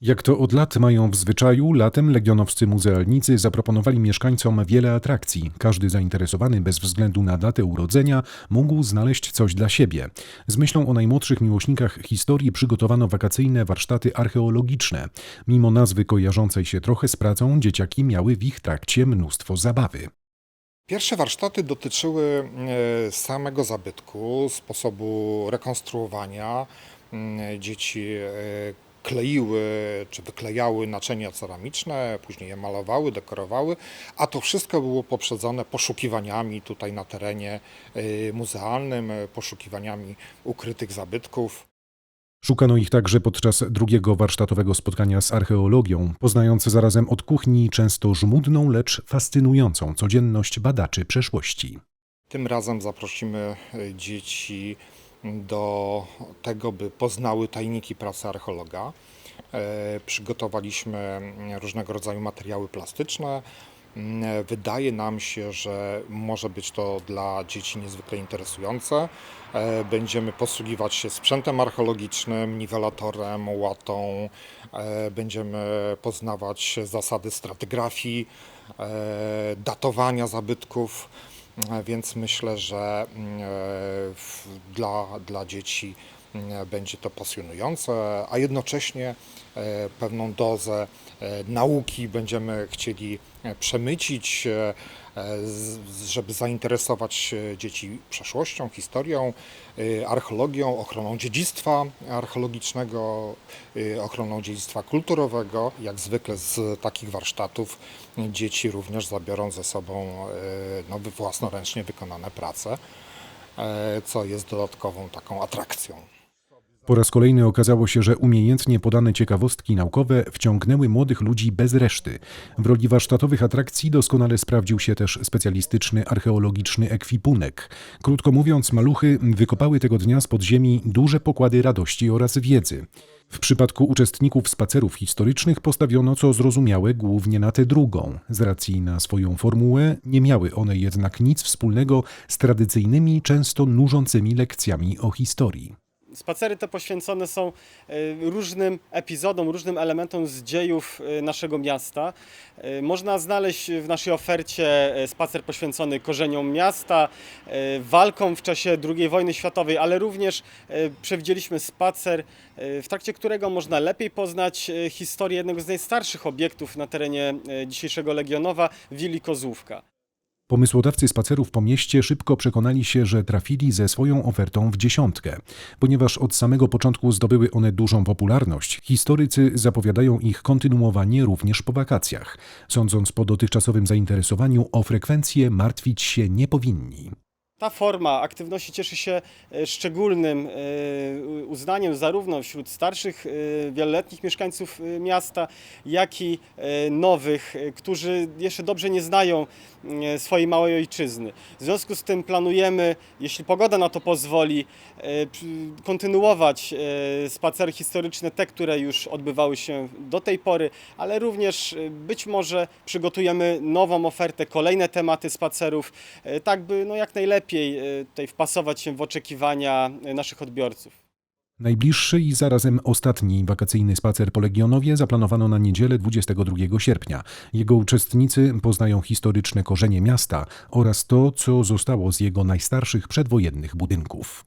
Jak to od lat mają w zwyczaju, latem legionowscy muzealnicy zaproponowali mieszkańcom wiele atrakcji. Każdy zainteresowany bez względu na datę urodzenia mógł znaleźć coś dla siebie. Z myślą o najmłodszych miłośnikach historii przygotowano wakacyjne warsztaty archeologiczne. Mimo nazwy kojarzącej się trochę z pracą, dzieciaki miały w ich trakcie mnóstwo zabawy. Pierwsze warsztaty dotyczyły e, samego zabytku, sposobu rekonstruowania. Dzieci e, kleiły czy wyklejały naczynia ceramiczne, później je malowały, dekorowały, a to wszystko było poprzedzone poszukiwaniami tutaj na terenie e, muzealnym, poszukiwaniami ukrytych zabytków. Szukano ich także podczas drugiego warsztatowego spotkania z archeologią, poznając zarazem od kuchni często żmudną, lecz fascynującą codzienność badaczy przeszłości. Tym razem zaprosimy e, dzieci do tego, by poznały tajniki pracy archeologa. E, Przygotowaliśmy różnego rodzaju materiały plastyczne. Mm, Wydaje nam się, że może być to dla dzieci niezwykle interesujące. E, Będziemy posługiwać się sprzętem archeologicznym, niwelatorem, łatą. E, Będziemy poznawać zasady stratygrafii, datowania zabytków. E, Więc myślę, że mm, e, dla, dla dzieci będzie to pasjonujące, a jednocześnie e, pewną dozę e, nauki będziemy chcieli e, przemycić, e, e, żeby zainteresować e, dzieci przeszłością, historią, e, archeologią, ochroną dziedzictwa archeologicznego, e, ochroną dziedzictwa kulturowego. Jak zwykle z takich warsztatów dzieci również zabiorą ze sobą e, no, własnoręcznie wykonane prace, e, co jest dodatkową taką atrakcją. Po raz kolejny okazało się, że umiejętnie podane ciekawostki naukowe wciągnęły młodych ludzi bez reszty. W roli warsztatowych atrakcji doskonale sprawdził się też specjalistyczny archeologiczny ekwipunek. Krótko mówiąc, maluchy wykopały tego dnia z podziemi duże pokłady radości oraz wiedzy. W przypadku uczestników spacerów historycznych postawiono, co zrozumiałe, głównie na tę drugą. Z racji na swoją formułę nie miały one jednak nic wspólnego z tradycyjnymi, często nużącymi lekcjami o historii. Spacery te poświęcone są e, różnym epizodom, różnym elementom z dziejów e, naszego miasta. E, Można znaleźć w naszej ofercie spacer poświęcony korzeniom miasta, walkom w czasie II wojny światowej, ale również przewidzieliśmy spacer, w trakcie którego można lepiej poznać historię jednego z najstarszych obiektów na terenie dzisiejszego Legionowa, Willi Kozłówka. Pomysłodawcy spacerów po mieście szybko przekonali się, że trafili ze swoją ofertą w dziesiątkę. Ponieważ od samego początku zdobyły one dużą popularność, historycy zapowiadają ich kontynuowanie również po wakacjach. Sądząc po dotychczasowym zainteresowaniu, o frekwencję martwić się nie powinni. Ta forma aktywności cieszy się e, szczególnym e, uznaniem zarówno wśród starszych, e, wieloletnich mieszkańców miasta, jak i nowych, którzy jeszcze dobrze nie znają swojej małej ojczyzny. W związku z tym planujemy, jeśli pogoda na to pozwoli, kontynuować spacery historyczne, te, które już odbywały się do tej pory, ale również być może przygotujemy nową ofertę, kolejne tematy spacerów, tak by no, jak najlepiej e, tutaj wpasować się w oczekiwania e, naszych odbiorców. Najbliższy i zarazem ostatni wakacyjny spacer po Legionowie zaplanowano na niedzielę 22 sierpnia. Jego uczestnicy poznają historyczne korzenie miasta oraz to, co zostało z jego najstarszych przedwojennych budynków.